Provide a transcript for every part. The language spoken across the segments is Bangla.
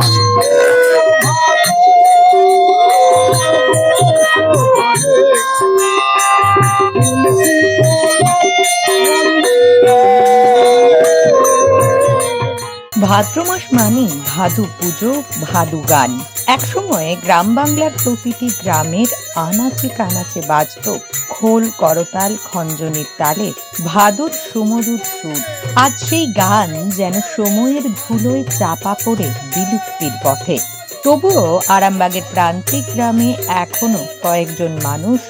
Yeah. ভাদ্র মাস মানে ভাদু পুজো, ভাদু গান। একসময়ে গ্রাম বাংলার প্রতিটি গ্রামের আনাচে কানাচে বাজত খোল, করতাল, খঞ্জনের তালে ভাদুর সুমধুর সুর। আজ সেই গান যেন সময়ের ধুলোয় চাপা পড়ে বিলুপ্তির পথে। তবুও আরামবাগের প্রান্তিক গ্রামে এখনও কয়েকজন মানুষ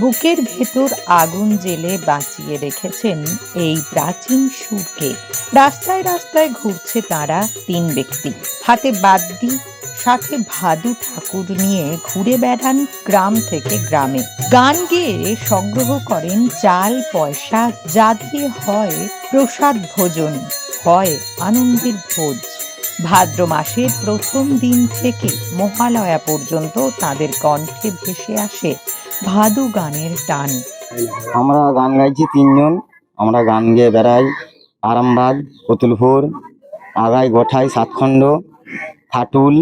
বুকের ভেতর আগুন জেলে বাঁচিয়ে রেখেছেন এই প্রাচীন সুরকে। রাস্তায় রাস্তায় ঘুরছে তারা তিন ব্যক্তি। হাতে বাদ্যি, সাথে ভাদু ঠাকুর নিয়ে ঘুরে বেড়ান গ্রাম থেকে গ্রামে। গান গেয়ে সংগ্রহ করেন চাল, পয়সা, যা দিয়ে হয় প্রসাদ ভোজন, হয় আনন্দের ভোজ। ভাদ্র মাসের প্রথম দিন থেকে মহালয়া পর্যন্ত তাদের কণ্ঠে ভেসে আসে ভাদু গানের টান। আমরা গান গাইছি তিনজন আমরা গান গেয়ে বেড়াই আরামবাগ কতুলপুর আগাই গোঠাই সাতখণ্ড খাটুল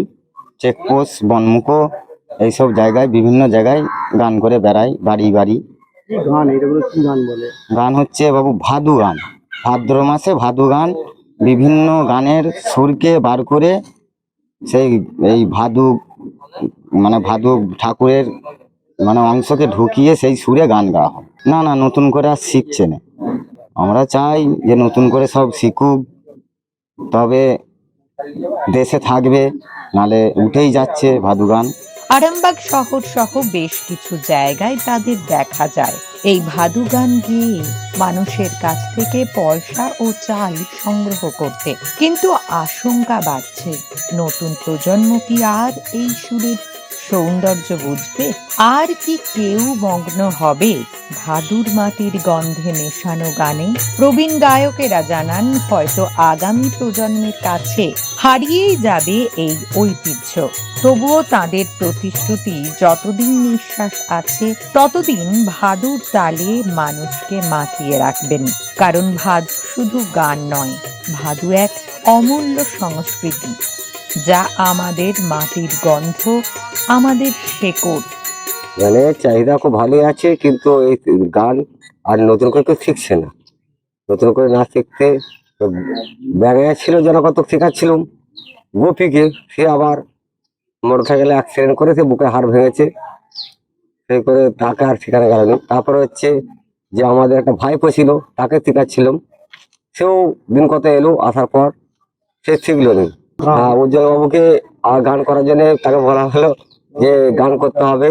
চেকপোস্ট বনমুখো এইসব জায়গায় বিভিন্ন জায়গায় গান করে বেড়াই বাড়ি বাড়ি। গান এটাগুলো কি গান বলে? গান হচ্ছে বাবু ভাদু গান। ভাদ্র মাসে ভাদু গান বিভিন্ন গানের সুরকে বার করে সেই, এই ভাদু মানে ভাদু ঠাকুরের মানে অংশকে ঢুকিয়ে সেই সুরে গান গাওয়া হয়। না না, নতুন করে আর শিখছে না। আমরা চাই যে নতুন করে সব শিখুক, তবে দেশে থাকবে, নালে উঠেই যাচ্ছে ভাদু গান। আরামবাগ শহর সহ বেশ কিছু জায়গায় তাদের দেখা যায়। এই ভাদু গান গিয়ে মানুষের কাছ থেকে পয়সা ও চাল সংগ্রহ করতে। কিন্তু আশঙ্কা বাড়ছে, নতুন প্রজন্ম কি আর এই সুরের সৌন্দর্য বুঝবে? আর কি কেউ মগ্ন হবে ভাদুর মাটির গন্ধে মেশানো গানে? প্রবীণ গায়কেরা জানান, হয়তো আগামী প্রজন্মের কাছে হারিয়েই যাবে এই ঐতিহ্য। তবুও তাদের প্রতিশ্রুতি যতদিন নিঃশ্বাস আছে, ততদিন ভাদুর তালে মানুষকে মাতিয়ে রাখবেন। কারণ ভাদু শুধু গান নয়, ভাদু এক অমূল্য সংস্কৃতি, যা আমাদের মাটির গন্ধ, আমাদের শেকড়। গানের চাহিদা খুব ভালোই আছে, কিন্তু এই গান আর নতুন করে কেউ শিখছে না। নতুন করে না শিখতে ব্যাগে ছিল, যেন কত শেখাচ্ছিলাম। গোপীকে সে আবার মোটর সাইকেলে অ্যাক্সিডেন্ট করে সে বুকে হাড় ভেঙেছে। সেই করে তাকে আর শেখানো গেল তারপরে হচ্ছে যে আমাদের একটা ভাইপো ছিল, তাকে শেখাচ্ছিলাম সেও দিন কত এলো, আসার পর সে শিখলো না। উজ্জ্বল বাবুকে গান করার জন্য তাকে বলা হলো যে গান করতে হবে।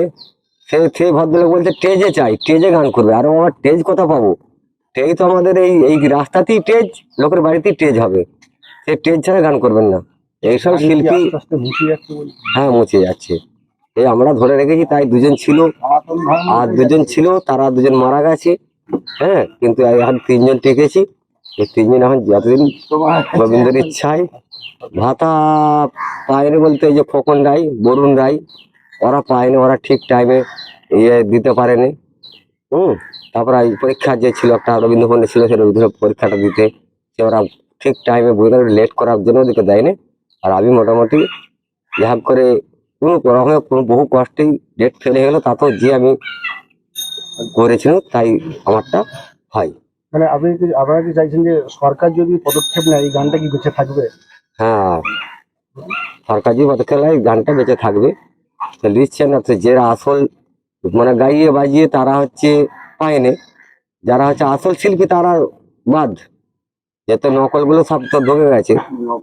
সে সেই ভদ্রলোক বলছে টেজে চাই টেজে গান করবে। আর আমার টেজ কোথা পাবো? টেজ তো আমাদের এই এই রাস্তাতেই টেজ লোকের বাড়িতেই টেজ হবে। সে টেজ ছাড়া গান করবেন না। এইসব শিল্পী হ্যাঁ মুছে যাচ্ছে। এই আমরা ধরে রেখেছি তাই দুজন ছিল। আর দুজন ছিল তারা দুজন মারা গেছে। হ্যাঁ কিন্তু এখন তিনজন টিকেছি। এই তিনজন এখন যতদিন রবীন্দ্রের ইচ্ছায় ভাতা পায়নি বলতে এই যে খোকন রায় বরুণ রায় ওরা পায়নি ওরা ঠিক টাইমে ইয়ে দিতে পারেনি। হুম তারপরে এই পরীক্ষা যে ছিল একটা রবীন্দ্র ভবনে ছিল সে রবীন্দ্র পরীক্ষাটা দিতে। সে ওরা ঠিক টাইমে বইটা লেট করার জন্য ওদেরকে দেয়নি। আর আমি মোটামুটি যা হোক করে কোনো রকমের কোনো বহু কষ্টেই ডেট ফেলে গেলো তাতেও যে আমি করেছিলাম তাই আমারটা হয়। মানে আপনি আপনারা কি চাইছেন যে সরকার যদি পদক্ষেপ নেয় এই গানটা কি বেঁচে থাকবে? হ্যাঁ সরকার যে পদক্ষেপ নেয়, গানটা বেঁচে থাকবে। তো লিখছে না তো যারা আসল মানে গাইয়ে বাজিয়ে তারা হচ্ছে পায়নি। যারা হচ্ছে আসল শিল্পী তারা বাদ। যত নকলগুলো সব তো ঢুকে গেছে,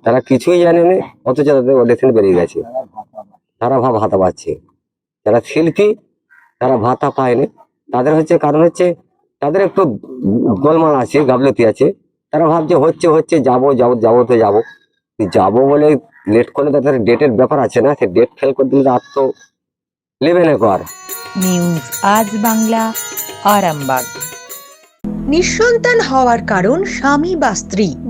তারা কিছুই জানে না অথচ তাদের অডিশন বেরিয়ে গেছে। তারা ভাব ভাতা পাচ্ছে। যারা শিল্পী, তারা ভাতা পায়নি। তাদের হচ্ছে কারণ হচ্ছে, তাদের একটু গোলমাল আছে, গাফলতি আছে। তারা ভাবছে, হচ্ছে হচ্ছে, যাব যাব যাব। তো যাব যাব বলে লেট করলে তাদের ডেটের ব্যাপার আছে না, সে ডেট ফেল করে দিলে আর তো নেবে না কর নিউজ আজ বাংলা, আরামবাগ। নিঃসন্তান হওয়ার কারণ স্বামী বা স্ত্রী।